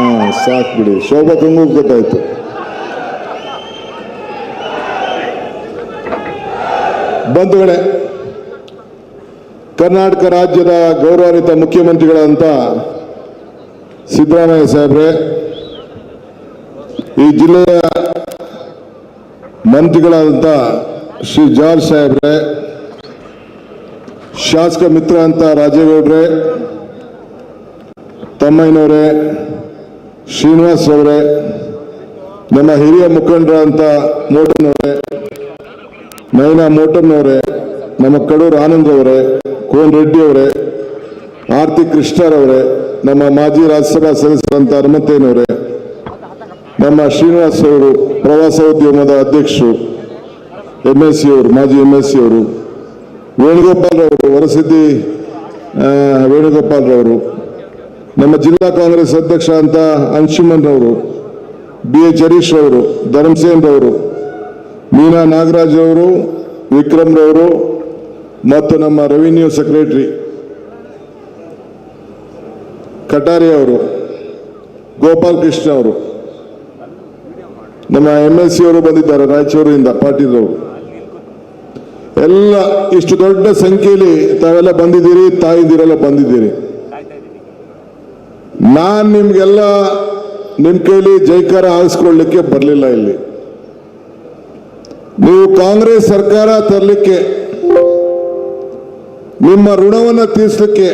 ಹಾಂ, ಸಾಕು ಬಿಡಿ. ಶೋಭಾ ತುಂಬ ಗೊತ್ತಾಯ್ತು ಬಂಧುಗಳೇ ಕರ್ನಾಟಕ ರಾಜ್ಯದ ಗೌರವಾನ್ವಿತ ಮುಖ್ಯಮಂತ್ರಿಗಳಂತ ಸಿದ್ದರಾಮಯ್ಯ ಸಾಹೇಬ್ರೆ, ಈ ಜಿಲ್ಲೆಯ ಮಂತ್ರಿಗಳಾದಂಥ ಶ್ರೀ ಜಾರ್ಜ್ ಸಾಹೇಬ್ರೆ, ಶಾಸಕ ಮಿತ್ರ ಅಂತ ರಾಜೇಗೌಡ್ರೆ, ತಮ್ಮಯ್ಯನವರೇ ಶ್ರೀನಿವಾಸ್ ಅವರೇ ನಮ್ಮ ಹಿರಿಯ ಮುಖಂಡರಂತ ಮೋಟಮ್ನವರೇ ನಯನಾ ಮೋಟಮ್ನವರೇ ನಮ್ಮ ಕಡೂರು ಆನಂದ್ ಅವರೇ ಕೋನ್ ರೆಡ್ಡಿ ಅವರೇ ಆರ್ತಿ ಕೃಷ್ಣರವರೇ ನಮ್ಮ ಮಾಜಿ ರಾಜ್ಯಸಭಾ ಸದಸ್ಯರಂತ ಹನುಮಂತೇನವರೇ ನಮ್ಮ ಶ್ರೀನಿವಾಸ್ ಅವರು ಪ್ರವಾಸೋದ್ಯಮದ ಅಧ್ಯಕ್ಷರು ಎಂ ಎಸ್ ಸಿ ಅವರು ಮಾಜಿ ಎಂ ಎಸ್ ಸಿ ಅವರು ವೇಣುಗೋಪಾಲ್ ಅವರು ವರಸಿದ್ದಿ ಆ, ವೇಣುಗೋಪಾಲ್ ರವರು ನಮ್ಮ ಜಿಲ್ಲಾ ಕಾಂಗ್ರೆಸ್ ಅಧ್ಯಕ್ಷ ಅಂತ ಅಂಶುಮನ್ ರವರು, ಬಿ ಎಚ್ ಹರೀಶ್ ರವರು, ಧರ್ಮಸೇನ್ ರವರು, ಮೀನಾ ನಾಗರಾಜ್ ಅವರು ವಿಕ್ರಮ್ ರವರು ಮತ್ತು ನಮ್ಮ ರೆವಿನ್ಯೂ ಸೆಕ್ರೆಟರಿ ಕಟಾರಿ ಅವರು, ಗೋಪಾಲ್ ಕೃಷ್ಣ ಅವರು, ನಮ್ಮ ಎಂ ಎಲ್ ಸಿ ಅವರು ಬಂದಿದ್ದಾರೆ ರಾಯಚೂರಿನಿಂದ ಪಾಟೀಲ್ರವರು ಎಲ್ಲ ಇಷ್ಟು ದೊಡ್ಡ ಸಂಖ್ಯೆಯಲ್ಲಿ ತಾವೆಲ್ಲ ಬಂದಿದ್ದೀರಿ, ತಾಯಿದಿರೆಲ್ಲ ಬಂದಿದ್ದೀರಿ. ನಾನ್ ನಿಮಗೆಲ್ಲ ನಿಮ್ಮ ಕೈಲಿ ಜೈಕಾರ ಹಾರಿಸ್ಕೊಳ್ಳಿಕ್ಕೆ ಬರಲಿಲ್ಲ ಇಲ್ಲಿ. ನೀವು ಕಾಂಗ್ರೆಸ್ ಸರ್ಕಾರ ತರಲಿಕ್ಕೆ, ನಿಮ್ಮ ಋಣವನ್ನು ತೀರಿಸಲಿಕ್ಕೆ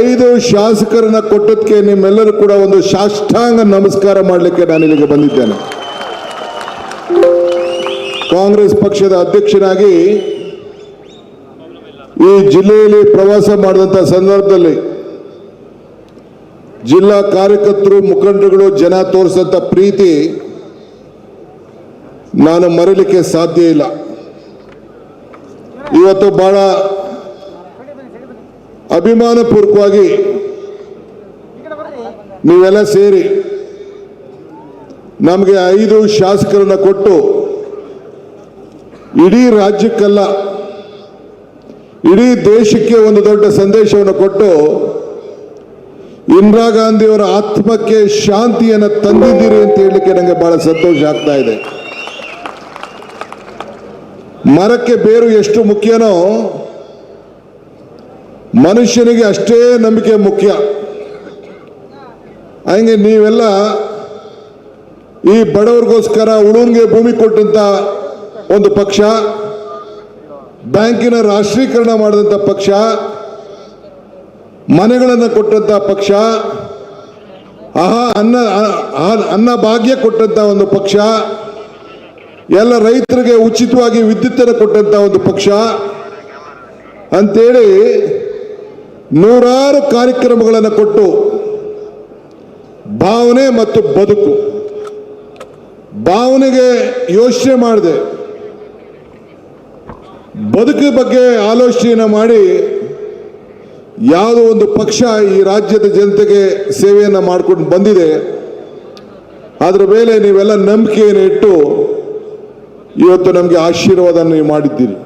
ಐದು ಶಾಸಕರನ್ನ ಕೊಟ್ಟದಕ್ಕೆ ನಿಮ್ಮೆಲ್ಲರೂ ಕೂಡ ಒಂದು ಸಾಷ್ಟಾಂಗ ನಮಸ್ಕಾರ ಮಾಡಲಿಕ್ಕೆ ನಾನು ಇಲ್ಲಿಗೆ ಬಂದಿದ್ದೇನೆ. ಕಾಂಗ್ರೆಸ್ ಪಕ್ಷದ ಅಧ್ಯಕ್ಷನಾಗಿ ಈ ಜಿಲ್ಲೆಯಲ್ಲಿ ಪ್ರವಾಸ ಮಾಡಿದಂಥ ಸಂದರ್ಭದಲ್ಲಿ ಜಿಲ್ಲಾ ಕಾರ್ಯಕರ್ತರು, ಮುಖಂಡರುಗಳು, ಜನ ತೋರಿಸಂತ ಪ್ರೀತಿ ನಾನು ಮರೀಲಿಕ್ಕೆ ಸಾಧ್ಯ ಇಲ್ಲ. ಇವತ್ತು ಬಹಳ ಅಭಿಮಾನಪೂರ್ವಕವಾಗಿ ನೀವೆಲ್ಲ ಸೇರಿ ನಮಗೆ ಐದು ಶಾಸಕರನ್ನ ಕೊಟ್ಟು ಇಡೀ ರಾಜ್ಯಕ್ಕಲ್ಲ, ಇಡೀ ದೇಶಕ್ಕೆ ಒಂದು ದೊಡ್ಡ ಸಂದೇಶವನ್ನು ಕೊಟ್ಟು ಇಂದಿರಾ ಗಾಂಧಿಯವರ ಆತ್ಮಕ್ಕೆ ಶಾಂತಿಯನ್ನು ತಂದಿದ್ದೀರಿ ಅಂತ ಹೇಳಲಿಕ್ಕೆ ನನಗೆ ಬಹಳ ಸಂತೋಷ ಆಗ್ತಾ ಇದೆ. ಮರಕ್ಕೆ ಬೇರು ಎಷ್ಟು ಮುಖ್ಯನೋ ಮನುಷ್ಯನಿಗೆ ಅಷ್ಟೇ ನಂಬಿಕೆ ಮುಖ್ಯ. ಹಂಗೆ ನೀವೆಲ್ಲ ಈ ಬಡವರಿಗೋಸ್ಕರ ಉಳುನ್ಗೆ ಭೂಮಿ ಕೊಟ್ಟಂತ ಒಂದು ಪಕ್ಷ, ಬ್ಯಾಂಕಿನ ರಾಷ್ಟ್ರೀಕರಣ ಮಾಡಿದಂಥ ಪಕ್ಷ ಮನೆಗಳನ್ನು ಕೊಟ್ಟಂತ ಪಕ್ಷ, ಆಹಾ, ಅನ್ನ ಅನ್ನ ಭಾಗ್ಯ ಕೊಟ್ಟಂತ ಒಂದು ಪಕ್ಷ, ಎಲ್ಲ ರೈತರಿಗೆ ಉಚಿತವಾಗಿ ವಿದ್ಯುತ್ತನ್ನು ಕೊಟ್ಟಂತ ಒಂದು ಪಕ್ಷ, ಅಂತೇಳಿ ನೂರಾರು ಕಾರ್ಯಕ್ರಮಗಳನ್ನು ಕೊಟ್ಟು ಭಾವನೆ ಮತ್ತು ಬದುಕು. ಭಾವನೆಗೆ ಯೋಚನೆ ಮಾಡಿದೆ. ಬದುಕು ಬಗ್ಗೆ ಆಲೋಚನೆಯನ್ನು ಮಾಡಿ ಯಾವುದೋ ಒಂದು ಪಕ್ಷ ಈ ರಾಜ್ಯದ ಜನತೆಗೆ ಸೇವೆಯನ್ನು ಮಾಡ್ಕೊಂಡು ಬಂದಿದೆ. ಅದರ ಮೇಲೆ ನೀವೆಲ್ಲ ನಂಬಿಕೆಯನ್ನು ಇಟ್ಟು ಇವತ್ತು ನಮಗೆ ಆಶೀರ್ವಾದ ನೀವು ಮಾಡಿದ್ದೀರಿ.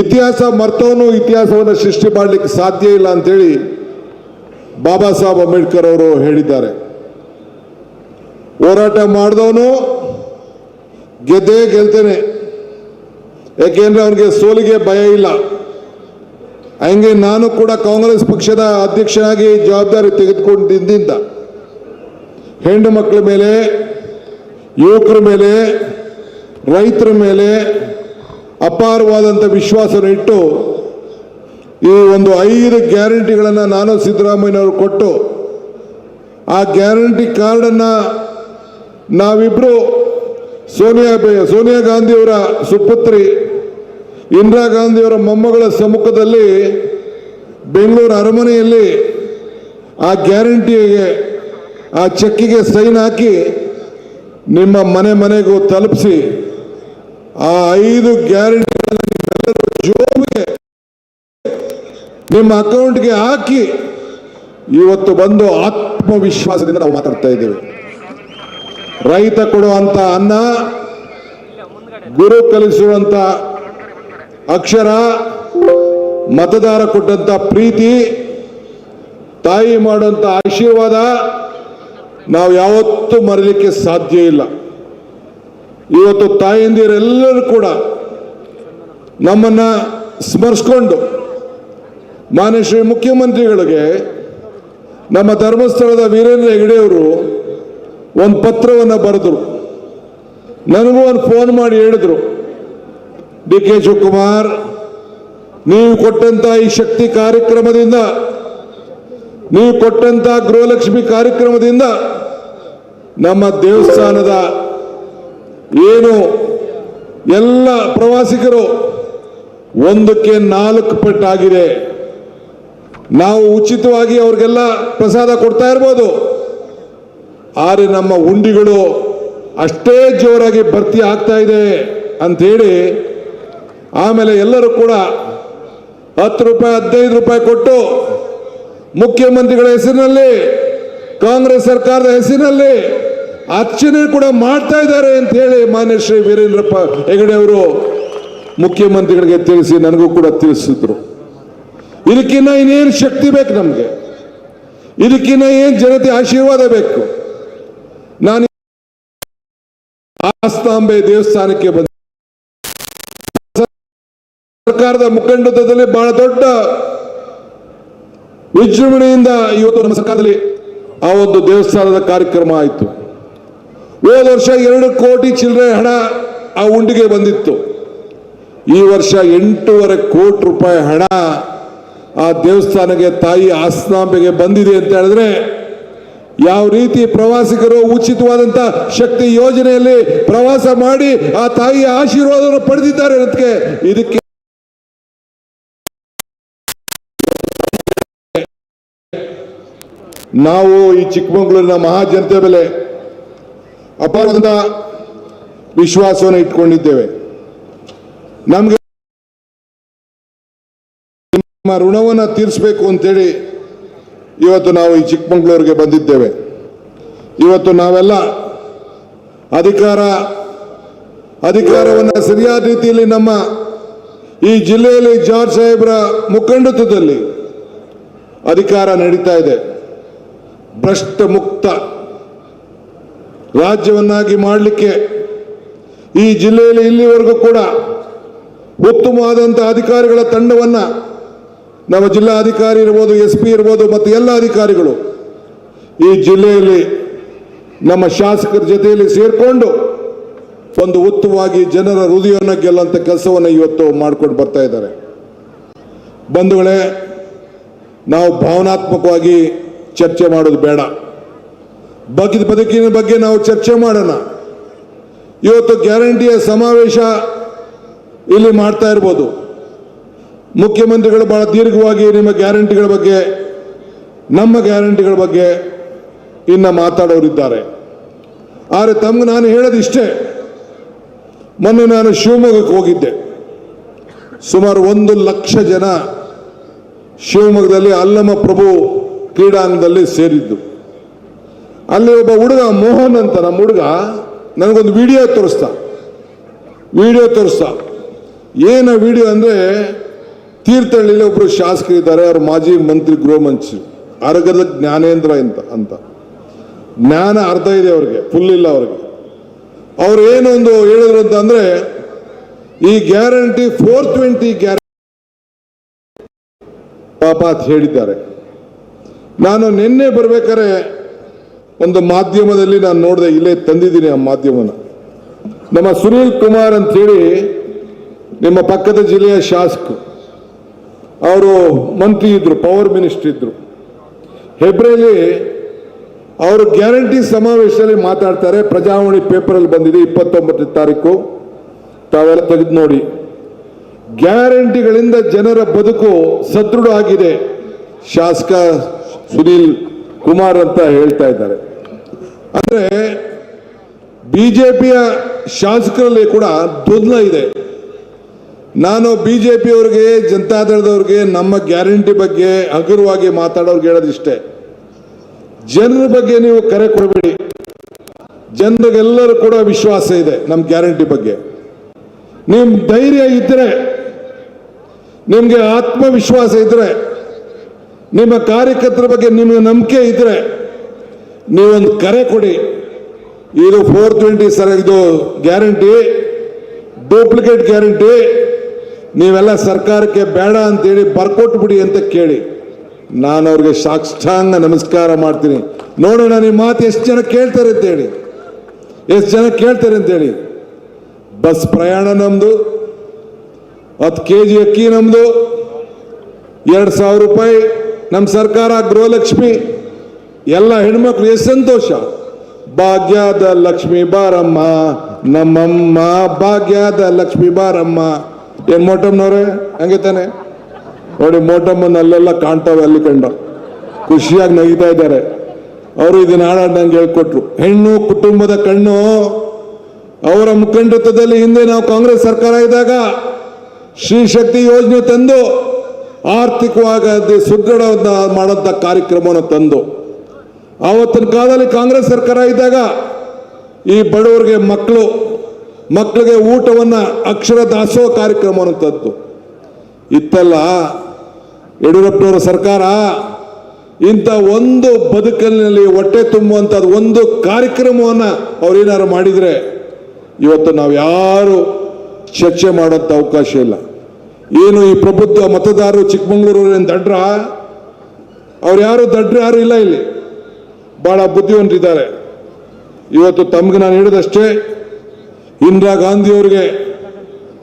ಇತಿಹಾಸ ಮರ್ತವನು ಇತಿಹಾಸವನ್ನು ಸೃಷ್ಟಿ ಮಾಡಲಿಕ್ಕೆ ಸಾಧ್ಯ ಇಲ್ಲ ಅಂತೇಳಿ ಬಾಬಾ ಸಾಹೇಬ್ ಅಂಬೇಡ್ಕರ್ ಅವರು ಹೇಳಿದ್ದಾರೆ. ಹೋರಾಟ ಮಾಡಿದವನು ಗೆದ್ದೇ ಗೆಲ್ತೇನೆ. ಯಾಕೆಂದ್ರೆ ಅವನಿಗೆ ಸೋಲಿಗೆ ಭಯ ಇಲ್ಲ. ಹಂಗೆ ನಾನು ಕೂಡ ಕಾಂಗ್ರೆಸ್ ಪಕ್ಷದ ಅಧ್ಯಕ್ಷನಾಗಿ ಜವಾಬ್ದಾರಿ ತೆಗೆದುಕೊಂಡಿದ್ದಿಂದ ಹೆಣ್ಣು ಮಕ್ಕಳ ಮೇಲೆ, ಯುವಕರ ಮೇಲೆ, ರೈತರ ಮೇಲೆ ಅಪಾರವಾದಂಥ ವಿಶ್ವಾಸವನ್ನು ಇಟ್ಟು ಈ ಒಂದು ಐದು ಗ್ಯಾರಂಟಿಗಳನ್ನು ನಾನು ಸಿದ್ದರಾಮಯ್ಯನವರು ಕೊಟ್ಟು ಆ ಗ್ಯಾರಂಟಿ ಕಾರ್ಡನ್ನು ನಾವಿಬ್ಬರು ಸೋನಿಯಾ ಸೋನಿಯಾ ಗಾಂಧಿಯವರ ಸುಪುತ್ರಿ ಇಂದಿರಾ ಗಾಂಧಿಯವರ ಮೊಮ್ಮಗಳ ಸಮ್ಮುಖದಲ್ಲಿ ಬೆಂಗಳೂರು ಅರಮನೆಯಲ್ಲಿ ಆ ಗ್ಯಾರಂಟಿಗೆ, ಆ ಚೆಕ್ಕಿಗೆ ಸೈನ್ ಹಾಕಿ ನಿಮ್ಮ ಮನೆ ಮನೆಗೂ ತಲುಪಿಸಿ, ಆ ಐದು ಗ್ಯಾರಂಟಿಗಳನ್ನು ಜೋಬಿಗೆ ನಿಮ್ಮ ಅಕೌಂಟ್ಗೆ ಹಾಕಿ ಇವತ್ತು ಬಂದು ಆತ್ಮವಿಶ್ವಾಸದಿಂದ ನಾವು ಮಾತಾಡ್ತಾ ಇದ್ದೇವೆ. ರೈತ ಕೊಡುವಂಥ ಅನ್ನ, ಗುರು ಕಲಿಸುವಂತ ಅಕ್ಷರ, ಮತದಾರ ಕೊಟ್ಟಂತ ಪ್ರೀತಿ, ತಾಯಿ ಮಾಡುವಂಥ ಆಶೀರ್ವಾದ ನಾವು ಯಾವತ್ತೂ ಮರಲಿಕ್ಕೆ ಸಾಧ್ಯ ಇಲ್ಲ. ಇವತ್ತು ತಾಯಂದಿರೆಲ್ಲರೂ ಕೂಡ ನಮ್ಮನ್ನ ಸ್ಮರಿಸ್ಕೊಂಡು ಮಾನ್ಯ ಶ್ರೀ ಮುಖ್ಯಮಂತ್ರಿಗಳಿಗೆ ನಮ್ಮ ಧರ್ಮಸ್ಥಳದ ವೀರೇಂದ್ರ ಹೆಗಡೆಯವರು ಒಂದು ಪತ್ರವನ್ನು ಬರೆದರು. ನನಗೂ ಒಂದು ಫೋನ್ ಮಾಡಿ ಹೇಳಿದ್ರು. ಡಿ ಕೆ ಶಿವಕುಮಾರ್, ನೀವು ಕೊಟ್ಟಂತ ಈ ಶಕ್ತಿ ಕಾರ್ಯಕ್ರಮದಿಂದ, ನೀವು ಕೊಟ್ಟಂತ ಗೃಹಲಕ್ಷ್ಮಿ ಕಾರ್ಯಕ್ರಮದಿಂದ ನಮ್ಮ ದೇವಸ್ಥಾನದ ಏನು ಎಲ್ಲ ಪ್ರವಾಸಿಗರು ಒಂದಕ್ಕೆ ನಾಲ್ಕು ಪಟ್ಟಾಗಿದೆ ನಾವು ಉಚಿತವಾಗಿ ಅವ್ರಿಗೆಲ್ಲ ಪ್ರಸಾದ ಕೊಡ್ತಾ ಇರ್ಬೋದು. ಆದರೆ ನಮ್ಮ ಉಂಡಿಗಳು ಅಷ್ಟೇ ಜೋರಾಗಿ ಭರ್ತಿ ಆಗ್ತಾ ಇದೆ ಅಂಥೇಳಿ ಆಮೇಲೆ ಎಲ್ಲರೂ ಕೂಡ ಹತ್ತು ರೂಪಾಯಿ, ಹದಿನೈದು ರೂಪಾಯಿ ಕೊಟ್ಟು ಮುಖ್ಯಮಂತ್ರಿಗಳ ಹೆಸರಿನಲ್ಲಿ, ಕಾಂಗ್ರೆಸ್ ಸರ್ಕಾರದ ಹೆಸರಿನಲ್ಲಿ ಅರ್ಚನೆ ಕೂಡ ಮಾಡ್ತಾ ಇದ್ದಾರೆ ಅಂತ ಹೇಳಿ ಮಾನ್ಯ ಶ್ರೀ ವೀರೇಂದ್ರಪ್ಪ ಹೆಗಡೆ ಅವರು ಮುಖ್ಯಮಂತ್ರಿಗಳಿಗೆ ತಿಳಿಸಿ ನನಗೂ ಕೂಡ ತಿಳಿಸಿದ್ರು. ಇದಕ್ಕಿನ್ನ ಇನ್ನೇನು ಶಕ್ತಿ ಬೇಕು ನಮಗೆ? ಇದಕ್ಕಿನ್ನ ಏನು ಜನತೆ ಆಶೀರ್ವಾದ ಬೇಕು? ನಾನು ಆಸ್ತಾಂಬೆ ದೇವಸ್ಥಾನಕ್ಕೆ ಬಂದ ಸರ್ಕಾರದ ಮುಖಂಡತ್ವದಲ್ಲಿ ಬಹಳ ದೊಡ್ಡ ವಿಜೃಂಭಣೆಯಿಂದ ಇವತ್ತು ನಮ್ಮ ಸರ್ಕಾರದಲ್ಲಿ ಆ ಒಂದು ದೇವಸ್ಥಾನದ ಕಾರ್ಯಕ್ರಮ ಆಯಿತು. ಹೋದ ವರ್ಷ ಎರಡು ಕೋಟಿ ಚಿಲ್ಲರೆ ಹಣ ಆ ಉಂಡಿಗೆ ಬಂದಿತ್ತು. ಈ ವರ್ಷ ಎಂಟೂವರೆ ಕೋಟಿ ರೂಪಾಯಿ ಹಣ ಆ ದೇವಸ್ಥಾನಕ್ಕೆ ತಾಯಿ ಆಸ್ನಾಂಬೆಗೆ ಬಂದಿದೆ ಅಂತ ಹೇಳಿದ್ರೆ ಯಾವ ರೀತಿ ಪ್ರವಾಸಿಗರು ಉಚಿತವಾದಂತ ಶಕ್ತಿ ಯೋಜನೆಯಲ್ಲಿ ಪ್ರವಾಸ ಮಾಡಿ ಆ ತಾಯಿಯ ಆಶೀರ್ವಾದವನ್ನು ಪಡೆದಿದ್ದಾರೆ ಅದಕ್ಕೆ ಇದಕ್ಕೆ ನಾವು ಈ ಚಿಕ್ಕಮಗಳೂರಿನ ಮಹಾಜನತೆ ಮೇಲೆ ಅಪಾರದ ವಿಶ್ವಾಸವನ್ನು ಇಟ್ಕೊಂಡಿದ್ದೇವೆ ನಮಗೆ ನಿಮ್ಮ ಋಣವನ್ನು ತೀರಿಸಬೇಕು ಅಂತೇಳಿ ಇವತ್ತು ನಾವು ಈ ಚಿಕ್ಕಮಗಳೂರಿಗೆ ಬಂದಿದ್ದೇವೆ. ಇವತ್ತು ನಾವೆಲ್ಲ ಅಧಿಕಾರ, ಅಧಿಕಾರವನ್ನು ಸರಿಯಾದ ರೀತಿಯಲ್ಲಿ ನಮ್ಮ ಈ ಜಿಲ್ಲೆಯಲ್ಲಿ ಜಾರ್ಜ್ ಸಾಹೇಬ್ರ ಮುಖಂಡತ್ವದಲ್ಲಿ ಅಧಿಕಾರ ನಡೀತಾ ಇದೆ. ಭ್ರಷ್ಟ ಮುಕ್ತ ರಾಜ್ಯವನ್ನಾಗಿ ಮಾಡಲಿಕ್ಕೆ ಈ ಜಿಲ್ಲೆಯಲ್ಲಿ ಇಲ್ಲಿವರೆಗೂ ಕೂಡ ಉತ್ತಮವಾದಂಥ ಅಧಿಕಾರಿಗಳ ತಂಡವನ್ನು ನಮ್ಮ ಜಿಲ್ಲಾಧಿಕಾರಿ ಇರ್ಬೋದು ಎಸ್ ಪಿ ಇರ್ಬೋದು ಮತ್ತು ಎಲ್ಲ ಅಧಿಕಾರಿಗಳು ಈ ಜಿಲ್ಲೆಯಲ್ಲಿ ನಮ್ಮ ಶಾಸಕರ ಜೊತೆಯಲ್ಲಿ ಸೇರಿಕೊಂಡು ಒಂದು ಉತ್ತಮವಾಗಿ ಜನರ ಹೃದಯವನ್ನು ಗೆಲ್ಲುವಂಥ ಕೆಲಸವನ್ನು ಇವತ್ತು ಮಾಡ್ಕೊಂಡು ಬರ್ತಾ ಇದ್ದಾರೆ. ಬಂಧುಗಳೇ, ನಾವು ಭಾವನಾತ್ಮಕವಾಗಿ ಚರ್ಚೆ ಮಾಡೋದು ಬೇಡ. ಬಗ್ಗಿದ ಬದುಕಿನ ಬಗ್ಗೆ ನಾವು ಚರ್ಚೆ ಮಾಡೋಣ. ಇವತ್ತು ಗ್ಯಾರಂಟಿಯ ಸಮಾವೇಶ ಇಲ್ಲಿ ಮಾಡ್ತಾ ಇರ್ಬೋದು. ಮುಖ್ಯಮಂತ್ರಿಗಳು ಬಹಳ ದೀರ್ಘವಾಗಿ ನಿಮ್ಮ ಗ್ಯಾರಂಟಿಗಳ ಬಗ್ಗೆ, ನಮ್ಮ ಗ್ಯಾರಂಟಿಗಳ ಬಗ್ಗೆ ಇನ್ನು ಮಾತಾಡೋರಿದ್ದಾರೆ. ಆದರೆ ತಮ್ಗೆ ನಾನು ಹೇಳೋದು ಇಷ್ಟೇ. ಮೊನ್ನೆ ನಾನು ಶಿವಮೊಗ್ಗಕ್ಕೆ ಹೋಗಿದ್ದೆ. ಸುಮಾರು ಒಂದು ಲಕ್ಷ ಜನ ಶಿವಮೊಗ್ಗದಲ್ಲಿ ಅಲ್ಲಮ್ಮ ಪ್ರಭು ಕ್ರೀಡಾಂಗಣದಲ್ಲಿ ಸೇರಿದ್ದು. ಅಲ್ಲಿ ಒಬ್ಬ ಹುಡುಗ ಮೋಹನ್ ಅಂತ ನಮ್ಮ ಹುಡುಗ ನನಗೊಂದು ವಿಡಿಯೋ ತೋರಿಸ್ತಾ ವಿಡಿಯೋ ತೋರಿಸ್ತಾ ಏನ ವಿಡಿಯೋ ಅಂದರೆ ತೀರ್ಥಹಳ್ಳಿಲಿ ಒಬ್ಬರು ಶಾಸಕರಿದ್ದಾರೆ ಅವ್ರ ಮಾಜಿ ಮಂತ್ರಿ, ಗೃಹ ಮಂತ್ರಿ, ಅರಗದ ಜ್ಞಾನೇಂದ್ರ ಅಂತ ಅಂತ. ಜ್ಞಾನ ಅರ್ಧ ಇದೆ ಅವ್ರಿಗೆ ಫುಲ್ ಇಲ್ಲ ಅವ್ರಿಗೆ. ಅವ್ರು ಏನೊಂದು ಹೇಳಿದ್ರು ಅಂತ ಅಂದರೆ, ಈ ಗ್ಯಾರಂಟಿ ಫೋರ್ ಟ್ವೆಂಟಿ ಗ್ಯಾರಂಟಿ ಪಾಪ ಅಂತ ಹೇಳಿದ್ದಾರೆ. ನಾನು ನಿನ್ನೆ ಬರ್ಬೇಕಾರೆ ಒಂದು ಮಾಧ್ಯಮದಲ್ಲಿ ನಾನು ನೋಡಿದೆ, ಇಲ್ಲೇ ತಂದಿದ್ದೀನಿ ಆ ಮಾಧ್ಯಮನ. ನಮ್ಮ ಸುನೀಲ್ ಕುಮಾರ್ ಅಂತೇಳಿ ನಿಮ್ಮ ಪಕ್ಕದ ಜಿಲ್ಲೆಯ ಶಾಸಕ, ಅವರು ಮಂತ್ರಿ ಇದ್ರು, ಪವರ್ ಮಿನಿಸ್ಟರ್ ಇದ್ರು. ಹೆಬ್ರೇಲಿ ಅವರು ಗ್ಯಾರಂಟಿ ಸಮಾವೇಶದಲ್ಲಿ ಮಾತಾಡ್ತಾರೆ, ಪ್ರಜಾವಾಣಿ ಪೇಪರಲ್ಲಿ ಬಂದಿದೆ ಇಪ್ಪತ್ತೊಂಬತ್ತನೇ ತಾರೀಕು. ತಾವೆಲ್ಲ ತೆಗೆದು ನೋಡಿ. ಗ್ಯಾರಂಟಿಗಳಿಂದ ಜನರ ಬದುಕು ಸದೃಢ ಆಗಿದೆ. ಶಾಸಕ ಸುನೀಲ್ ಕುಮಾರ್ ಅಂತ ಹೇಳ್ತಾ ಇದ್ದಾರೆ. ಅಂದ್ರೆ ಬಿಜೆಪಿಯ ಶಾಸಕರಲ್ಲಿ ಕೂಡ ದುರ್ಲ ಇದೆ. ನಾನು ಬಿಜೆಪಿ ಅವರಿಗೆ ಜನತಾದಳದವ್ರಿಗೆ ನಮ್ಮ ಗ್ಯಾರಂಟಿ ಬಗ್ಗೆ ಹಗುರವಾಗಿ ಮಾತಾಡೋರ್ಗೆ ಹೇಳೋದಿಷ್ಟೇ ಜನರ ಬಗ್ಗೆ ನೀವು ಕರೆ ಕೊಡಬೇಡಿ. ಜನರಿಗೆಲ್ಲರೂ ಕೂಡ ವಿಶ್ವಾಸ ಇದೆ ನಮ್ಮ ಗ್ಯಾರಂಟಿ ಬಗ್ಗೆ. ನಿಮ್ ಧೈರ್ಯ ಇದ್ರೆ, ನಿಮ್ಗೆ ಆತ್ಮವಿಶ್ವಾಸ ಇದ್ರೆ ನಿಮ್ಮ ಕಾರ್ಯಕರ್ತರ ಬಗ್ಗೆ ನಿಮಗೆ ನಂಬಿಕೆ ಇದ್ರೆ ನೀವೊಂದು ಕರೆ ಕೊಡಿ. ಇದು ಫೋರ್ ಟ್ವೆಂಟಿ ಸರ್, ಇದು ಗ್ಯಾರಂಟಿ ಡೂಪ್ಲಿಕೇಟ್ ಗ್ಯಾರಂಟಿ ನೀವೆಲ್ಲ ಸರ್ಕಾರಕ್ಕೆ ಬೇಡ ಅಂತೇಳಿ ಬರ್ಕೊಟ್ಬಿಡಿ ಅಂತ ಕೇಳಿ. ನಾನು ಅವ್ರಿಗೆ ಸಾಷ್ಟಾಂಗ ನಮಸ್ಕಾರ ಮಾಡ್ತೀನಿ. ನೋಡೋಣ ನಿಮ್ಮ ಮಾತು ಎಷ್ಟು ಜನ ಕೇಳ್ತಾರೆ ಅಂತೇಳಿ. ಎಷ್ಟು ಜನ ಕೇಳ್ತಾರೆ ಅಂತೇಳಿ. ಬಸ್ ಪ್ರಯಾಣ ನಮ್ಮದು ಹತ್ತು ಕೆ ಜಿ ಅಕ್ಕಿ ನಮ್ಮದು ಎರಡು ಸಾವಿರ ರೂಪಾಯಿ ನಮ್ಮ ಸರ್ಕಾರ ಗೃಹಲಕ್ಷ್ಮಿ, ಎಲ್ಲ ಹೆಣ್ಮಕ್ಳು ಎಷ್ಟು ಸಂತೋಷ. ಭಾಗ್ಯದ ಲಕ್ಷ್ಮಿ ಬಾರಮ್ಮ, ನಮ್ಮಮ್ಮ ಭಾಗ್ಯದ ಲಕ್ಷ್ಮಿ ಬಾರಮ್ಮ. ಏನ್ ಮೋಟಮ್ಮನವ್ರೆ? ಹಂಗೆ ತಾನೆ? ನೋಡಿ ಮೋಟಮ್ಮನ ಅಲ್ಲೆಲ್ಲ ಕಾಣ್ತಾವೆ ಅಲ್ಲಿ ಕಂಡ. ಖುಷಿಯಾಗಿ ನಗಿತಾ ಇದ್ದಾರೆ. ಅವರು ಇದನ್ನ ಹಾಡಾಡ್ದಂಗೆ ಹೇಳ್ಕೊಟ್ರು. ಹೆಣ್ಣು ಕುಟುಂಬದ ಕಣ್ಣು, ಅವರ ಮುಖಂಡತ್ವದಲ್ಲಿ ಹಿಂದೆ ನಾವು ಕಾಂಗ್ರೆಸ್ ಸರ್ಕಾರ ಇದ್ದಾಗ ಶ್ರೀ ಶಕ್ತಿ ಯೋಜನೆ ತಂದು ಆರ್ಥಿಕವಾಗಿ ಸುದೃಢ ಮಾಡೋಂಥ ಕಾರ್ಯಕ್ರಮವನ್ನು ತಂದು, ಆವತ್ತಿನ ಕಾಲದಲ್ಲಿ ಕಾಂಗ್ರೆಸ್ ಸರ್ಕಾರ ಇದ್ದಾಗ ಈ ಬಡವರಿಗೆ ಮಕ್ಕಳು, ಮಕ್ಕಳಿಗೆ ಊಟವನ್ನು ಅಕ್ಷರ ದಾಸೋಹ ಕಾರ್ಯಕ್ರಮವನ್ನು ತಂದು ಇತ್ತಲ್ಲ, ಯಡಿಯೂರಪ್ಪನವರ ಸರ್ಕಾರ ಇಂಥ ಒಂದು ಬದುಕಲಿನಲ್ಲಿ ಹೊಟ್ಟೆ ತುಂಬುವಂಥದ್ದು ಒಂದು ಕಾರ್ಯಕ್ರಮವನ್ನು ಅವ್ರೇನಾರು ಮಾಡಿದರೆ ಇವತ್ತು ನಾವು ಯಾರು ಚರ್ಚೆ ಮಾಡೋಂಥ ಅವಕಾಶ ಇಲ್ಲ. ಏನು ಈ ಪ್ರಬುದ್ಧ ಮತದಾರರು ಚಿಕ್ಕಮಂಗ್ಳೂರು ಏನು ದಡ್ರ? ಅವ್ರು ಯಾರು ದಡ್ರು ಯಾರು ಇಲ್ಲ ಇಲ್ಲಿ. ಬಹಳ ಬುದ್ಧಿವಂತರಿದ್ದಾರೆ. ಇವತ್ತು ತಮ್ಗೆ ನಾನು ಹೇಳಿದಷ್ಟೇ, ಇಂದಿರಾ ಗಾಂಧಿಯವರಿಗೆ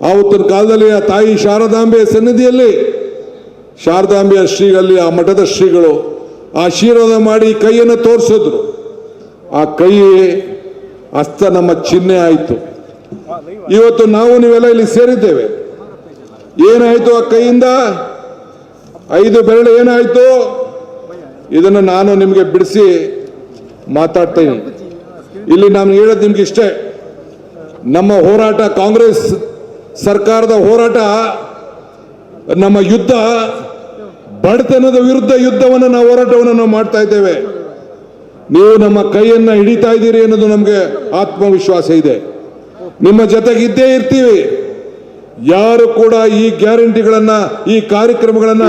ಆವತ್ತಿನ ಕಾಲದಲ್ಲಿ ಆ ತಾಯಿ ಶಾರದಾಂಬೆಯ ಸನ್ನಿಧಿಯಲ್ಲಿ, ಶಾರದಾಂಬೆಯ ಶ್ರೀಗಳಲ್ಲಿ ಆ ಮಠದ ಶ್ರೀಗಳು ಆಶೀರ್ವಾದ ಮಾಡಿ ಕೈಯನ್ನು ತೋರಿಸಿದ್ರು. ಆ ಕೈ ಹಸ್ತ ನಮ್ಮ ಚಿಹ್ನೆ ಆಯಿತು. ಇವತ್ತು ನಾವು ನೀವೆಲ್ಲ ಇಲ್ಲಿ ಸೇರಿದ್ದೇವೆ. ಏನಾಯ್ತು ಆ ಕೈಯಿಂದ? ಐದು ಬೆರಳು ಏನಾಯ್ತು? ಇದನ್ನು ನಾನು ನಿಮಗೆ ಬಿಡಿಸಿ ಮಾತಾಡ್ತೇನೆ. ಇಲ್ಲಿ ನಾನು ಹೇಳೋದು ನಿಮ್ಗೆ ಇಷ್ಟೇ. ನಮ್ಮ ಹೋರಾಟ ಕಾಂಗ್ರೆಸ್ ಸರ್ಕಾರದ ಹೋರಾಟ, ನಮ್ಮ ಯುದ್ಧ, ಬಡತನದ ವಿರುದ್ಧ ಯುದ್ಧವನ್ನು ನಾವು ಹೋರಾಟವನ್ನು ನಾವು ಮಾಡ್ತಾ ಇದ್ದೇವೆ. ನೀವು ನಮ್ಮ ಕೈಯನ್ನ ಹಿಡಿತಾ ಇದ್ದೀರಿ ಅನ್ನೋದು ನಮಗೆ ಆತ್ಮವಿಶ್ವಾಸ ಇದೆ. ನಿಮ್ಮ ಜೊತೆಗಿದ್ದೇ ಇರ್ತೀವಿ. ಯಾರು ಕೂಡ ಈ ಗ್ಯಾರಂಟಿಗಳನ್ನ, ಈ ಕಾರ್ಯಕ್ರಮಗಳನ್ನ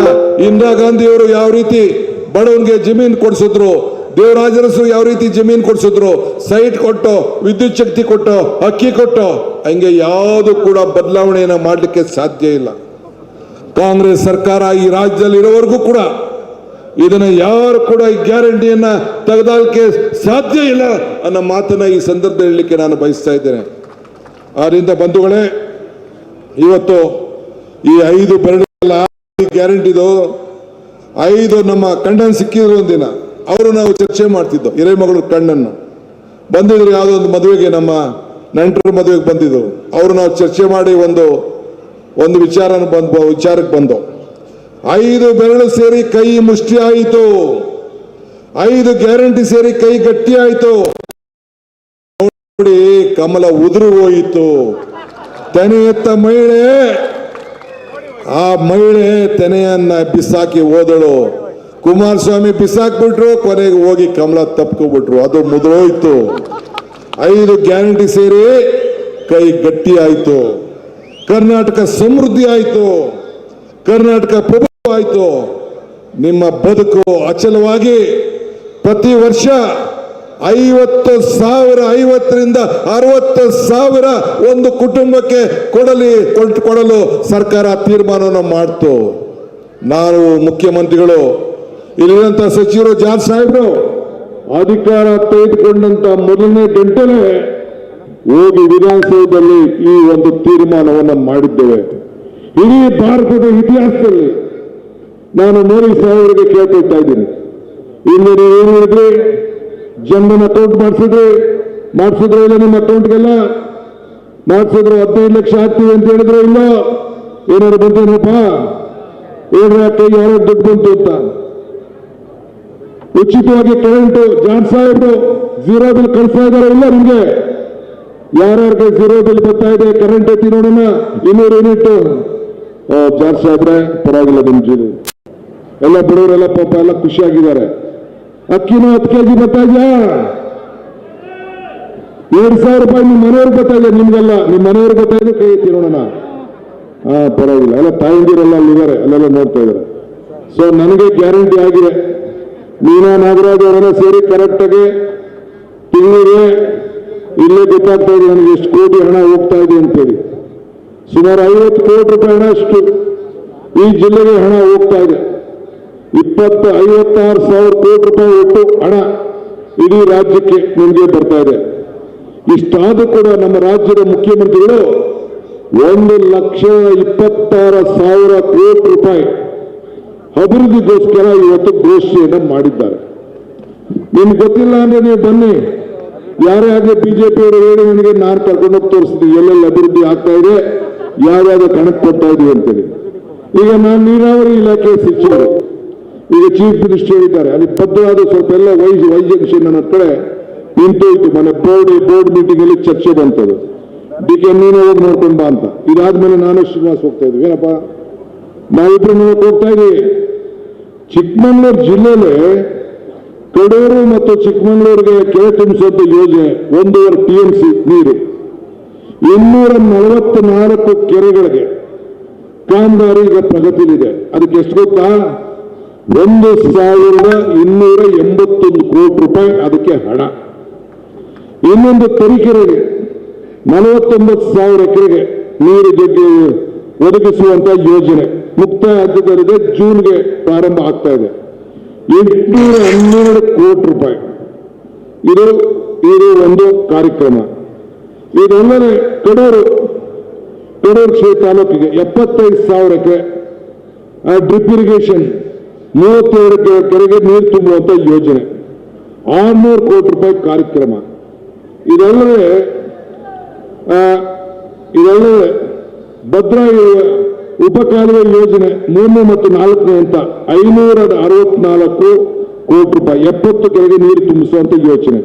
ಇಂದಿರಾ ಗಾಂಧಿಯವರು ಯಾವ ರೀತಿ ಬಡವನಿಗೆ ಜಮೀನು ಕೊಡಿಸಿದ್ರು, ದೇವರಾಜರಸು ಯಾವ ರೀತಿ ಜಮೀನು ಕೊಡಿಸಿದ್ರು ಸೈಟ್ ಕೊಟ್ಟು, ವಿದ್ಯುತ್ ಶಕ್ತಿ ಕೊಟ್ಟು, ಅಕ್ಕಿ ಕೊಟ್ಟು, ಹಂಗೆ ಯಾವುದು ಕೂಡ ಬದಲಾವಣೆಯನ್ನು ಮಾಡಲಿಕ್ಕೆ ಸಾಧ್ಯ ಇಲ್ಲ. ಕಾಂಗ್ರೆಸ್ ಸರ್ಕಾರ ಈ ರಾಜ್ಯದಲ್ಲಿ ಇರೋವರೆಗೂ ಕೂಡ ಇದನ್ನ ಯಾರು ಕೂಡ ಈ ಗ್ಯಾರಂಟಿಯನ್ನ ತೆಗೆದಾಳಕ್ಕೆ ಸಾಧ್ಯ ಇಲ್ಲ ಅನ್ನೋ ಮಾತನ್ನ ಈ ಸಂದರ್ಭ ಹೇಳಲಿಕ್ಕೆ ನಾನು ಬಯಸ್ತಾ ಇದ್ದೇನೆ. ಆದ್ದರಿಂದ ಬಂಧುಗಳೇ ಇವತ್ತು ಈ ಐದು ಬೆರಳುಗಳ ಗ್ಯಾರಂಟಿದು ಐದು ನಮ್ಮ ಕಣ್ಣನ್ನು ಸಿಕ್ಕಿದ್ರು ಒಂದಿನ. ಅವರು ನಾವು ಚರ್ಚೆ ಮಾಡ್ತಿದ್ದೋ, ಹಿರೇಮಗಳು ಕಣ್ಣನ್ನು. ಬಂದಿದ್ರು ಯಾವುದೋ ಒಂದು ಮದುವೆಗೆ ನಮ್ಮ ನೆಂಟರು ಮದುವೆಗೆ ಬಂದಿದ್ರು ಅವರು ನಾವು ಚರ್ಚೆ ಮಾಡಿ ಒಂದು ಒಂದು ವಿಚಾರ ಬಂದ್ ವಿಚಾರಕ್ಕೆ ಬಂದು. ಐದು ಬೆರಳು ಸೇರಿ ಕೈ ಮುಷ್ಟಿ ಆಯಿತು. ಐದು ಗ್ಯಾರಂಟಿ ಸೇರಿ ಕೈ ಗಟ್ಟಿ ಆಯಿತು. ನೋಡಿ ಕಮಲ ಉದುರು ಹೋಯಿತು. ತೆನೆ ಎತ್ತ ಮಹಿಳೆ. ಆ ಮಹಿಳೆ ತೆನೆಯನ್ನ ಬಿಸಾಕಿ ಹೋದಳು. ಕುಮಾರಸ್ವಾಮಿ ಬಿಸಾಕ್ಬಿಟ್ರು, ಕೊನೆಗೆ ಹೋಗಿ ಕಮಲ ತಪ್ಕೊಬಿಟ್ರು. ಅದು ಮುದ್ರೋಯ್ತು. ಐದು ಗ್ಯಾರಂಟಿ ಸೇರಿ ಕೈ ಗಟ್ಟಿ ಆಯ್ತು. ಕರ್ನಾಟಕ ಸಮೃದ್ಧಿ ಆಯ್ತು. ಕರ್ನಾಟಕ ಪ್ರಭುತ್ವ ಆಯ್ತು. ನಿಮ್ಮ ಬದುಕು ಅಚಲವಾಗಿ ಪ್ರತಿ ವರ್ಷ ಐವತ್ತು ಸಾವಿರ, ಐವತ್ತರಿಂದ ಅರವತ್ತು ಸಾವಿರ ಒಂದು ಕುಟುಂಬಕ್ಕೆ ಕೊಡಲಿ ಕೊಡಲು ಸರ್ಕಾರ ತೀರ್ಮಾನವನ್ನು ಮಾಡ್ತು. ನಾನು ಮುಖ್ಯಮಂತ್ರಿಗಳು ಇಲ್ಲಿರುವಂತ ಸಚಿವರು ಜಾನ್ ಸಾಹೇಬ್ರು, ಅಧಿಕಾರ ತೆಗೆದುಕೊಂಡಂತ ಮೊದಲನೇ ಗಂಟೆನೆ ಹೋಗಿ ವಿಧಾನಸೌಧದಲ್ಲಿ ಈ ಒಂದು ತೀರ್ಮಾನವನ್ನು ಮಾಡಿದ್ದೇವೆ. ಇಡೀ ಭಾರತದ ಇತಿಹಾಸದಲ್ಲಿ ನಾನು ಮೋದಿ ಸಾಹೇಬರಿಗೆ ಕೇಳ್ತಾ ಇದ್ದೀನಿ. ಇಲ್ಲಿ ನೀವು ಏನು ಹೇಳಿದ್ರಿ? ಜನರನ್ನ ಅಕೌಂಟ್ ಮಾಡಿಸಿದ್ರಿ, ಮಾಡಿಸಿದ್ರು ಇಲ್ಲ ನಿಮ್ಮ ಅಕೌಂಟ್ಗೆಲ್ಲ ಮಾಡಿಸಿದ್ರು ಹದಿನೈದು ಲಕ್ಷ ಹಾಕ್ತೀವಿ ಅಂತ ಹೇಳಿದ್ರು ಇಲ್ಲ? ಏನಾದ್ರು ಬಂತೇನಪ್ಪ? ಏನಾರ ಕೈಗೆ ಯಾರೋ ದುಡ್ಡು ಬಂತು ಅಂತ. ಉಚಿತವಾಗಿ ಕರೆಂಟ್ ಜಾನ್ ಸಾಹೇಬ್ರು ಜೀರೋ ಬಿಲ್ ಕಳಿಸ್ತಾ ಇದಾರೆ ಇಲ್ಲ ನಿಮ್ಗೆ? ಯಾರ್ಯಾರಿಗೆ ಜೀರೋ ಬಿಲ್ ಬರ್ತಾ ಇದೆ ಕರೆಂಟ್ ಐತಿ ನೋಡೋಣ. ಇನ್ನೂರು ಯೂನಿಟ್ ಜಾನ್ ಸಾಹೇಬ್ರೆ ಪರವಾಗಿಲ್ಲ ನಿಮ್ ಜೀವ ಎಲ್ಲ ಬಡವರೆಲ್ಲ ಪಾಪ ಎಲ್ಲ ಖುಷಿಯಾಗಿದ್ದಾರೆ. ಅಕ್ಕಿನೂ ಹತ್ತು ಕೆಜಿ ಬರ್ತಾ ಇದೆಯಾ ಎರಡು ಸಾವಿರ ರೂಪಾಯಿ ನಿಮ್ಮ ಮನೆಯವ್ರಿಗೆ ಬರ್ತಾ ಇದೆ ನಿಮ್ಗೆಲ್ಲ? ನಿಮ್ಮ ಮನೆಯವ್ರಿಗೆ ಬರ್ತಾ ಕೈ ಎತ್ತಿ ನೋಡೋಣ. ಹಾ, ಪರವಾಗಿಲ್ಲ. ಎಲ್ಲ ತಾಯಂದಿರೆಲ್ಲ ಅಲ್ಲಿದ್ದಾರೆ ಅಲ್ಲೆಲ್ಲ ನೋಡ್ತಾ ಇದ್ದಾರೆ ಸೊ ನನಗೆ ಗ್ಯಾರಂಟಿ ಆಗಿದೆ. ಮೀನಾ ನಾಗರಾಜ್ ಅವರೆಲ್ಲ ಸೇರಿ ಕರೆಕ್ಟಾಗಿ ತಿಂಗಳಿಗೆ ಇಲ್ಲೇ ಗೊತ್ತಾಗ್ತಾ ಇದೆ ನನಗೆ ಎಷ್ಟು ಕೋಟಿ ಹಣ ಹೋಗ್ತಾ ಇದೆ ಅಂತೇಳಿ. ಸುಮಾರು ಐವತ್ತು ಕೋಟಿ ರೂಪಾಯಿ ಹಣ ಅಷ್ಟು ಈ ಜಿಲ್ಲೆಗೆ ಹಣ ಹೋಗ್ತಾ ಇದೆ. ಇಪ್ಪತ್ತು ಐವತ್ತಾರು ಸಾವಿರ ಕೋಟಿ ರೂಪಾಯಿ ಒಟ್ಟು ಹಣ ಇಡೀ ರಾಜ್ಯಕ್ಕೆ ನಿಮಗೆ ಬರ್ತಾ ಇದೆ. ಇಷ್ಟಾದರೂ ಕೂಡ ನಮ್ಮ ರಾಜ್ಯದ ಮುಖ್ಯಮಂತ್ರಿಗಳು ಒಂದು ಲಕ್ಷ ಇಪ್ಪತ್ತಾರು ಸಾವಿರ ಕೋಟಿ ರೂಪಾಯಿ ಅಭಿವೃದ್ಧಿಗೋಸ್ಕರ ಇವತ್ತು ಘೋಷಣೆಯನ್ನು ಮಾಡಿದ್ದಾರೆ. ನಿಮ್ಗೆ ಗೊತ್ತಿಲ್ಲ ಅಂದ್ರೆ ನೀವು ಬನ್ನಿ. ಯಾರೇ ಆಗಲಿ ಬಿಜೆಪಿ ಅವರು ಹೇಳಿ ನನಗೆ ನಾನು ಕರ್ಕೊಂಡೋಗಿ ತೋರಿಸ್ತೀನಿ. ಎಲ್ಲೆಲ್ಲಿ ಅಭಿವೃದ್ಧಿ ಆಗ್ತಾ ಇದೆ ಯಾವ್ಯಾವ ಕಣಕ್ಕೆ ಕೊಡ್ತಾ ಇದೀವಿ ಅಂತೇಳಿ. ಈಗ ನಾನು ನೀರಾವರಿ ಇಲಾಖೆ ಸಚಿವರು. ಈಗ ಚೀಫ್ ಮಿನಿಸ್ಟರ್ ಹೇಳಿದ್ದಾರೆ ಅಲ್ಲಿ ಪದ್ಮನಾಭ ಸ್ವಲ್ಪ ಎಲ್ಲ ವೈ ವೈ ನನ್ನ ಕಡೆ ನಿಂತೋಯ್ತು. ಮನೆ ಬೋರ್ಡ್ ಬೋರ್ಡ್ ಮೀಟಿಂಗ್ ಅಲ್ಲಿ ಚರ್ಚೆ ಬಂತದು. ಡಿ ಕೆ ನೀನು ಹೋಗಿ ನೋಡ್ಕೊಂಡ್ ಬಾ ಅಂತ. ಇದಾದ್ಮೇಲೆ ನಾನು ಶ್ರೀನಿವಾಸ್ ಹೋಗ್ತಾ ಇದ್ವಿ ಏನಪ್ಪ ನಾವಿಬ್ರು ನೋಡಕ್ ಹೋಗ್ತಾ ಇದ್ವಿ ಚಿಕ್ಕಮಗಳೂರು ಜಿಲ್ಲೆಯಲ್ಲಿ ಕಡೂರು ಮತ್ತು ಚಿಕ್ಕಮಗಳೂರಿಗೆ ಕೆರೆ ತುಂಬಿಸುವಂತ ಯೋಜನೆ. ಒಂದೂವರೆ ಟಿ ಎಂ ಸಿ ನೀರು. ಇನ್ನೂರ ನಲವತ್ನಾಲ್ಕು ಕೆರೆಗಳಿಗೆ ಕಾಮಗಾರಿ ಈಗ ಪ್ರಗತಿಲಿದೆ. ಅದಕ್ಕೆ ಎಷ್ಟು ಗೊತ್ತಾ? ಒಂದು ಸಾವಿರದ ಇನ್ನೂರ ಎಂಬತ್ತೊಂದು ಕೋಟಿ ರೂಪಾಯಿ ಅದಕ್ಕೆ ಹಣ. ಇನ್ನೊಂದು ತರೀಕೆರೆಗೆ, ನಲವತ್ತೊಂಬತ್ತು ಸಾವಿರ ಎಕರೆಗೆ ನೀರು ಜಗ್ಗಿ ಒದಗಿಸುವಂತ ಯೋಜನೆ ಮುಕ್ತಾಯ ಹಂತದಲ್ಲಿದೆ ಜೂನ್ಗೆ ಪ್ರಾರಂಭ ಆಗ್ತಾ ಇದೆ. ಎಂಟುನೂರ ಹನ್ನೆರಡು ಕೋಟಿ ರೂಪಾಯಿ. ಇದು ಇದು ಒಂದು ಕಾರ್ಯಕ್ರಮ. ಇದಲ್ಲದೆ ಕಡೂರು ಕಡೂರು ಕ್ಷೇತ್ರ ತಾಲೂಕಿಗೆ ಎಪ್ಪತ್ತೈದು ಸಾವಿರಕ್ಕೆ ಡ್ರಿಪ್ ಇರಿಗೇಷನ್ ಮೂವತ್ತೆರಡು ಕೆ- ಕೆರೆಗೆ ನೀರು ತುಂಬುವಂತ ಯೋಜನೆ. ಆರ್ನೂರು ಕೋಟಿ ರೂಪಾಯಿ ಕಾರ್ಯಕ್ರಮ. ಇದಲ್ಲದೆ ಇದಲ್ಲದೆ ಭದ್ರಾ ಉಪಕಾಲುವೆ ಯೋಜನೆ ಮೂರನೇ ಮತ್ತು ನಾಲ್ಕನೇ ಅಂತ ಐನೂರ ಅರವತ್ನಾಲ್ಕು ಕೋಟಿ ರೂಪಾಯಿ, ಎಪ್ಪತ್ತು ಕೆರೆಗೆ ನೀರು ತುಂಬಿಸುವಂತ ಯೋಜನೆ.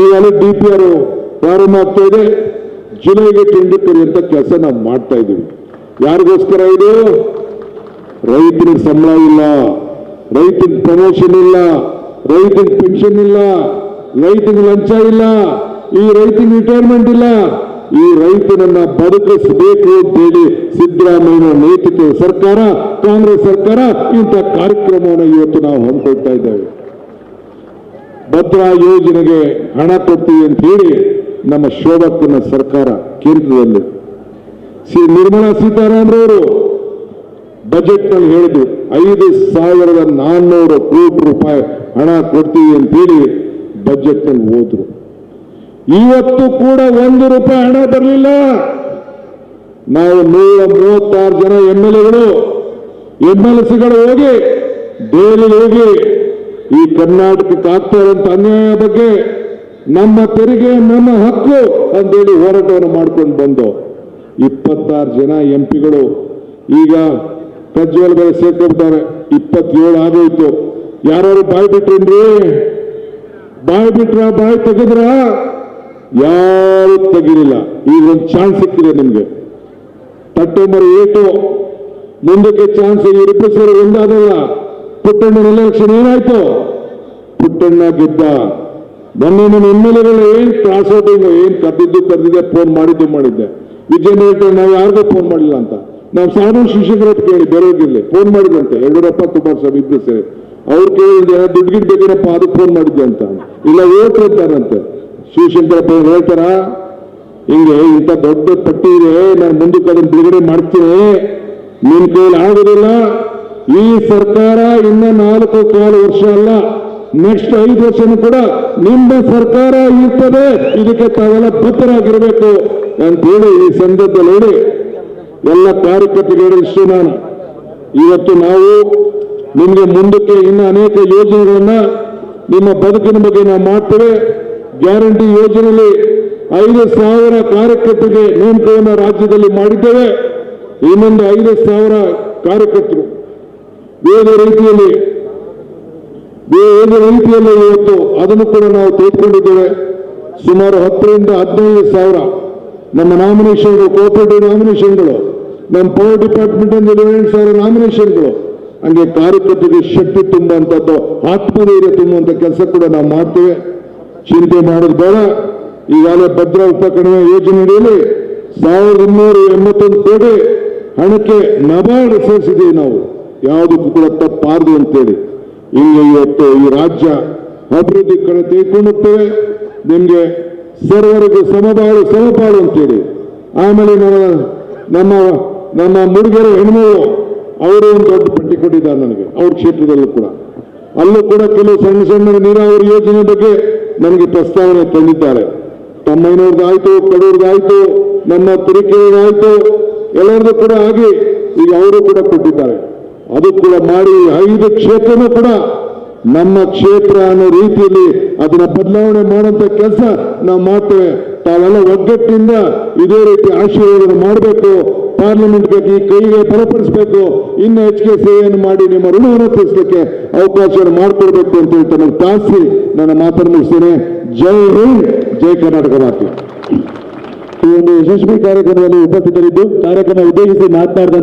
ಈಗಾಗಲೇ ಡಿ ಪಿ ಆರ್ ಪ್ರಾರಂಭ ಆಗ್ತಾ ಇದೆ. ಜುಲೈಗೆ ಟೆಂಡರ್ ಕರೆಯುವಂತ ಕೆಲಸ ನಾವು ಮಾಡ್ತಾ ಇದ್ದೀವಿ. ಯಾರಿಗೋಸ್ಕರ ಇದು? ರೈತರಿಗೆ ಸಂಬಳ ಇಲ್ಲ. ರೈತರಿಗೆ ಪ್ರಮೋಷನ್ ಇಲ್ಲ ರೈತರಿಗೆ ಪೆನ್ಷನ್ ಇಲ್ಲ ರೈತರಿಗೆ ಲಂಚ ಇಲ್ಲ, ಈ ರೈತರಿಗೆ ರಿಟೈರ್ಮೆಂಟ್ ಇಲ್ಲ. ಈ ರೈತನನ್ನ ಬದುಕಿಸಬೇಕು ಅಂತೇಳಿ ಸಿದ್ದರಾಮಯ್ಯ ನೇತೃತ್ವದ ಸರ್ಕಾರ, ಕಾಂಗ್ರೆಸ್ ಸರ್ಕಾರ ಇಂಥ ಕಾರ್ಯಕ್ರಮವನ್ನು ಇವತ್ತು ನಾವು ಹಮ್ಮಿಕೊಳ್ತಾ ಇದ್ದೇವೆ. ಭದ್ರಾ ಯೋಜನೆಗೆ ಹಣ ಕೊಡ್ತೀವಿ ಅಂತ ಹೇಳಿ ನಮ್ಮ ಶೋಭಕ್ಕನ ಸರ್ಕಾರ ಕೇಂದ್ರದಲ್ಲಿ ಶ್ರೀ ನಿರ್ಮಲಾ ಸೀತಾರಾಮನ್ ಅವರು ಬಜೆಟ್ನಲ್ಲಿ ಹೇಳಿದ್ರು, ಐದು ಸಾವಿರದ ನಾನ್ನೂರು ಕೋಟಿ ರೂಪಾಯಿ ಹಣ ಕೊಡ್ತೀವಿ ಅಂತೇಳಿ ಬಜೆಟ್ನಲ್ಲಿ ಹೋದ್ರು. ಇವತ್ತು ಕೂಡ ಒಂದು ರೂಪಾಯಿ ಹಣ ಬರಲಿಲ್ಲ. ನಾವು ನೂರ ಮೂವತ್ತಾರು ಜನ ಎಂ ಎಲ್ ಎಗಳು ಎಂ ಎಲ್ ಸಿಗಳು ಹೋಗಿ ದೆಹಲಿಗೆ ಹೋಗಿ ಈ ಕರ್ನಾಟಕಕ್ಕೆ ಆಗ್ತಾ ಇರುವಂತ ಅನ್ಯಾಯ ಬಗ್ಗೆ ನಮ್ಮ ತೆರಿಗೆ, ನಮ್ಮ ಹಕ್ಕು ಅಂತೇಳಿ ಹೋರಾಟವನ್ನು ಮಾಡ್ಕೊಂಡು ಬಂದು ಇಪ್ಪತ್ತಾರು ಜನ ಎಂ ಪಿಗಳು ಈಗ ಪ್ರಜ್ವಲ್ ಬೇರೆ ಸೇರ್ಕೊಳ್ತಾರೆ ಇಪ್ಪತ್ತೇಳು ಆಗೋಯ್ತು. ಯಾರು ಬಾಯ್ ಬಿಟ್ರೇನ್ರಿ ಬಾಯ್ ಬಿಟ್ರ ಬಾಯ್ ತೆಗೆದ್ರ? ಯಾರು ತೆಗಿಲಿಲ್ಲ ಈಗ ಒಂದು ಚಾನ್ಸ್ ಸಿಕ್ಕಿದೆ ನಿಮ್ಗೆ. ತಟ್ಟೆ ಮರ ಏಟು. ಮುಂದಕ್ಕೆ ಚಾನ್ಸ್ ಇವರಿಬ್ಬರು ಸೇರಿ ಒಂದಾದಲ್ಲ. ಪುಟ್ಟಣ್ಣನ ಎಲೆಕ್ಷನ್ ಏನಾಯ್ತು? ಪುಟ್ಟಣ್ಣ ಗೆದ್ದ. ಬನ್ನಿ ನನ್ನ ಎಂ ಎಲ್ ಎಗಳು ಏನ್ ಏನ್ ಕರೆದಿದ್ದು ಫೋನ್ ಮಾಡಿದ್ದು ಮಾಡಿದ್ದೆ. ವಿಜಯ್ ನಾವು ಯಾರಿಗೂ ಫೋನ್ ಮಾಡಿಲ್ಲ ಅಂತ. ನಾವು ಸಾಧು ಶಿಕ್ಷಕರ ಕೇಳಿ, ಬರೋದಿಲ್ಲ. ಫೋನ್ ಮಾಡಿದಂತೆ ಯಡಿಯೂರಪ್ಪ ಕುಮಾರಸ್ವಾಮಿ ಇಬ್ರು ಸೇರಿ. ಅವ್ರು ಕೇಳಿದ್ರೆ ದುಡ್ಡು ಬೇಕೇನಪ್ಪ ಅದಕ್ಕೆ ಫೋನ್ ಮಾಡಿದ್ದೆ ಅಂತ. ಇಲ್ಲ ಹೇಳ್ತಾರಂತೆ ಶಿವಶಂಕರಪ್ಪ ಅವ್ರು ಹೇಳ್ತಾರ? ಹಿಂಗೆ, ಇಂಥ ದೊಡ್ಡ ಪಟ್ಟಿ ಇದೆ, ನಾನು ಮುಂದಕ್ಕೆ ಅದನ್ನು ಬಿಡುಗಡೆ ಮಾಡ್ತೀನಿ. ನಿನ್ ಕೈಲಿ ಆಗೋದಿಲ್ಲ. ಈ ಸರ್ಕಾರ ಇನ್ನ ನಾಲ್ಕು ಕಾಲು ವರ್ಷ ಅಲ್ಲ. ನೆಕ್ಸ್ಟ್ ಐದು ವರ್ಷನೂ ಕೂಡ ನಿಮ್ಮ ಸರ್ಕಾರ ಇರ್ತದೆ. ಇದಕ್ಕೆ ತಾವೆಲ್ಲ ಬದ್ಧರಾಗಿರ್ಬೇಕು. ಅಂತ ಹೇಳಿ ಈ ಸಂದರ್ಭದಲ್ಲಿ ಎಲ್ಲ ಕಾರ್ಯಕರ್ತರಿಗೆ ನಾನು ಇವತ್ತು ನಾವು ನಿಮಗೆ ಮುಂದಕ್ಕೆ ಇನ್ನು ಅನೇಕ ಯೋಜನೆಗಳನ್ನ ನಿಮ್ಮ ಬದುಕಿನ ಬಗ್ಗೆ ನಾವು ಮಾಡ್ತೇವೆ. ಗ್ಯಾರಂಟಿ ಯೋಜನೆಯಲ್ಲಿ ಐದು ಸಾವಿರ ಕಾರ್ಯಕರ್ತರಿಗೆ ನೇಮಕವನ್ನು ರಾಜ್ಯದಲ್ಲಿ ಮಾಡಿದ್ದೇವೆ. ಇನ್ನೊಂದು ಐದು ಸಾವಿರ ಕಾರ್ಯಕರ್ತರು. ಬೇರೆ ರೀತಿಯಲ್ಲಿ ಬೇರೆ ರೀತಿಯಲ್ಲಿ ಇವತ್ತು ಅದನ್ನು ಕೂಡ ನಾವು ತೆಗೆದುಕೊಂಡಿದ್ದೇವೆ. ಸುಮಾರು ಹತ್ತರಿಂದ ಹದಿನೈದು ಸಾವಿರ ನಮ್ಮ ನಾಮಿನೇಷನ್ಗಳು ಕೋಪರೇಟಿವ್ ನಾಮಿನೇಷನ್ಗಳು ನಮ್ಮ ಪವರ್ ಡಿಪಾರ್ಟ್ಮೆಂಟ್ ಅಂದ್ರೆ ಸಾವಿರ ನಾಮಿನೇಷನ್ಗಳು ಹಂಗೆ ಕಾರ್ಯಕರ್ತರಿಗೆ ಶಕ್ತಿ ತುಂಬುವಂಥದ್ದು ಆತ್ಮಧೈರ್ಯ ತುಂಬುವಂಥ ಕೆಲಸ ಕೂಡ ನಾವು ಮಾಡ್ತೇವೆ. ಚಿಂತೆ ಮಾಡೋದು ಬೇಡ. ಈಗಾಗಲೇ ಭದ್ರಾ ಉಪಕರಣ ಯೋಜನೆಯಲ್ಲಿ ಸಾವಿರದ ಇನ್ನೂರ ಎಂಬತ್ತೊಂದು ಕೋಟಿ ಹಣಕ್ಕೆ ನಬಾರ್ಡ್ ಸೇರಿಸಿದ್ದೀವಿ ನಾವು? ಯಾವುದಕ್ಕೂ ಕೂಡ ತಪ್ಪಾರದು ಅಂತೇಳಿ. ಇಲ್ಲಿ ಇವತ್ತು ಈ ರಾಜ್ಯ ಅಭಿವೃದ್ಧಿ ಕಡೆ ತೆಗೆದುಕೊಂಡು ಹೋಗ್ತೇವೆ. ಸರ್ವರಿಗೆ ಸರ್ವರಿಗೂ ಸಮಬಾಳು ಸಮಪಾಳು ಅಂತೇಳಿ. ಆಮೇಲೆ ನಮ್ಮ ನಮ್ಮ ನಮ್ಮ ಹೆಣ್ಣು, ಅವರು ಒಂದು ದೊಡ್ಡ ಪಟ್ಟಿ ಕೊಟ್ಟಿದ್ದಾರೆ ನನಗೆ, ಅವ್ರ ಕ್ಷೇತ್ರದಲ್ಲೂ ಕೂಡ. ಅಲ್ಲೂ ಕೂಡ ಕೆಲವು ಸಣ್ಣ ಸಣ್ಣ ನೀರಾವರಿ ಯೋಜನೆ ಬಗ್ಗೆ ನನಗೆ ಪ್ರಸ್ತಾವನೆ ತಂದಿದ್ದಾರೆ. ತಮ್ಮಯ್ಯನವ್ರದ್ದಾಯ್ತು ಕಡೂರ್ದಾಯ್ತು ನಮ್ಮ ತುರಿಕೆಯವ್ರದ್ದಾಯ್ತು ಎಲ್ಲರದ್ದು ಕೂಡ ಆಗಿ ಈಗ ಅವರು ಕೂಡ ಕೊಟ್ಟಿದ್ದಾರೆ. ಅದು ಕೂಡ ಮಾಡಿ ಐದು ಕ್ಷೇತ್ರನೂ ಕೂಡ ನಮ್ಮ ಕ್ಷೇತ್ರ ಅನ್ನೋ ರೀತಿಯಲ್ಲಿ ಅದನ್ನ ಬದಲಾವಣೆ ಮಾಡುವಂತ ಕೆಲಸ ನಾವು ಮಾಡ್ತೇವೆ. ತಾವೆಲ್ಲ ಒಗ್ಗಟ್ಟಿನಿಂದ ಇದೇ ರೀತಿ ಆಶೀರ್ವಾದ ಮಾಡಬೇಕು. ಪಾರ್ಲಿಮೆಂಟ್ಗೆ ಈ ಕೈಗೆ ಬಲಪಡಿಸಬೇಕು. ಇನ್ನು ಹೆಚ್ಚಿಗೆ ಸೇವೆಯನ್ನು ಮಾಡಿ ನಿಮ್ಮ ಋಣವನ್ನು ತಿಳಿಸಲಿಕ್ಕೆ ಅವಕಾಶ ಮಾಡಿಕೊಡ್ಬೇಕು ಅಂತ ಹೇಳಿ ನಾನು ತಾಸಿ ನನ್ನ ಮಾತನ್ನು ಮುಗಿಸ್ತೇನೆ. ಜೈ ಹಿಂದ್, ಜೈ ಕರ್ನಾಟಕ ಮಾತು ಈ ಒಂದು ಯಶಸ್ವಿ ಕಾರ್ಯಕ್ರಮದಲ್ಲಿ ಉಪಸ್ಥಿತರಿದ್ದು, ಕಾರ್ಯಕ್ರಮ ಉದ್ದೇಶಿಸಿ ಮಾತನಾಡಿದ